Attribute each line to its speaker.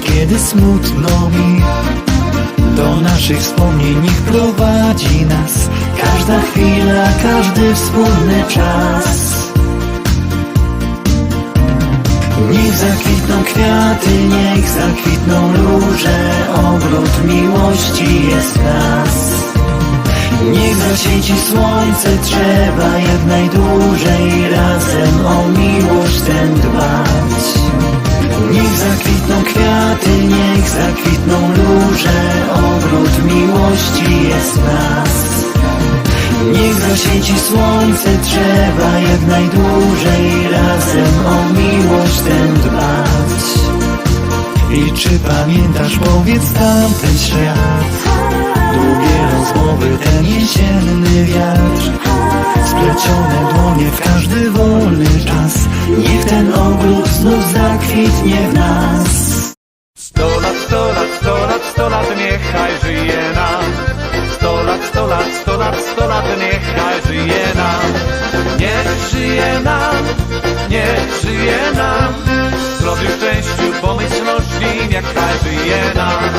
Speaker 1: kiedy smutno mi. Do naszych wspomnień niech prowadzi nas Każda chwila, każdy wspólny czas. Niech zakwitną kwiaty, niech zakwitną róże Ogród miłości jest w nas. Niech zaświeci słońce, trzeba jak najdłużej Razem zakwitną róże Ogród miłości jest nas. Niech zaświeci słońce, trzeba jak najdłużej Razem o miłość tę dbać. I czy pamiętasz, powiedz tamten świat? Długie rozmowy, ten jesienny wiatr. Splecione dłonie w każdy wolny czas. Niech ten ogród znów zakwitnie w nas
Speaker 2: Sto lat, sto lat, sto lat, sto lat, niechaj żyje nam. Sto lat, sto lat, sto lat, sto lat, niechaj żyje nam. Niech żyje nam, niech żyje nam. Zdrowiu, szczęściu, pomyślności, niechaj żyje nam.